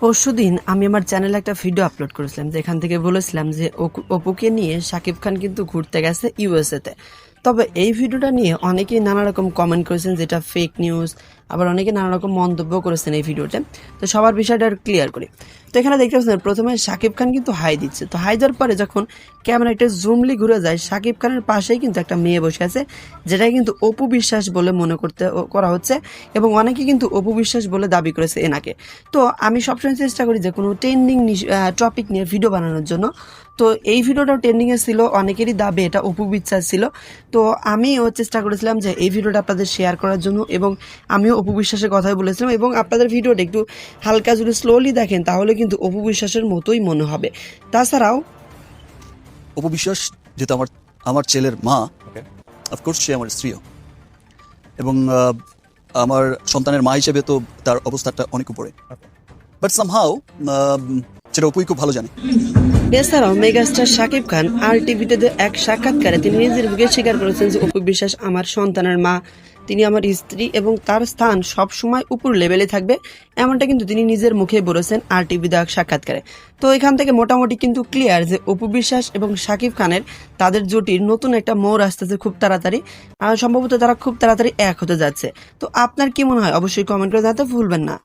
পরশুদিন আমি আমার চ্যানেলে একটা ভিডিও আপলোড করেছিলাম, যেখান থেকে বলেছিলাম যে অপুকে নিয়ে শাকিব খান কিন্তু ঘুরতে গেছে ইউএসএতে তবে এই ভিডিওটা নিয়ে অনেকেই নানা রকম কমেন্ট করেছেন, যেটা ফেক নিউজ আবার অনেকে নানা রকম মন্তব্য করেছেন এই ভিডিওতে। তো সবার বিষয়টা আর ক্লিয়ার করি। তো এখানে দেখতে পাচ্ছেন, প্রথমে শাকিব খান কিন্তু হাই দিচ্ছে। তো হাই দেওয়ার পরে যখন ক্যামেরা একটা জুমলি ঘুরে যায় শাকিব খানের পাশেই কিন্তু একটা মেয়ে বসে আছে, যেটাকে কিন্তু অপু বিশ্বাস বলে মনে করতে করা হচ্ছে এবং অনেকে কিন্তু অপু বিশ্বাস বলে দাবি করেছে এনাকে। তো আমি সবসময় চেষ্টা করি যে কোনো ট্রেন্ডিং টপিক নিয়ে ভিডিও বানানোর জন্য। তো এই ভিডিওটাও ট্রেন্ডিংয়ে ছিল, অনেকেরই দাবি এটা অপু বিশ্বাস ছিল। তো আমিও চেষ্টা করেছিলাম যে এই ভিডিওটা আপনাদের শেয়ার করার জন্য এবং আমিও অপু বিশ্বাসের কথাই বলেছিলাম এবং আপনাদের ভিডিওটা একটু হালকা যদি স্লোলি দেখেন তাহলে কিন্তু অপু বিশ্বাসের মতোই মনে হবে। তাছাড়াও অপবিশ্বাস যেহেতু আমার আমার ছেলের মা অফকোর্স সে আমার স্ত্রীও। এবং আমার সন্তানের মা হিসেবে তো তার অবস্থাটা অনেক উপরে। বাট সামহাও সেটা অপুই খুব ভালো জানে। এছাড়াও মেগাস্টার শাকিব খান আর টিভিতে এক সাক্ষাৎকারে তিনি নিজের মুখে স্বীকার করেছেন যে অপু বিশ্বাস আমার সন্তানের মা। তিনি আমার স্ত্রী এবং তার স্থান সব সময় উপর লেভেলে থাকবে, এমনটা কিন্তু তিনি নিজের মুখে বলেছেন আর টিভি দেওয়া সাক্ষাৎকারে। তো এখান থেকে মোটামুটি কিন্তু ক্লিয়ার যে অপু বিশ্বাস এবং শাকিব খানের তাদের জুটির নতুন একটা মোড় আসতেছে খুব তাড়াতাড়ি, আর সম্ভবত তারা খুব তাড়াতাড়ি এক হতে যাচ্ছে। তো আপনার কি মনে হয়? অবশ্যই কমেন্ট করে জানাতে ভুলবেন না।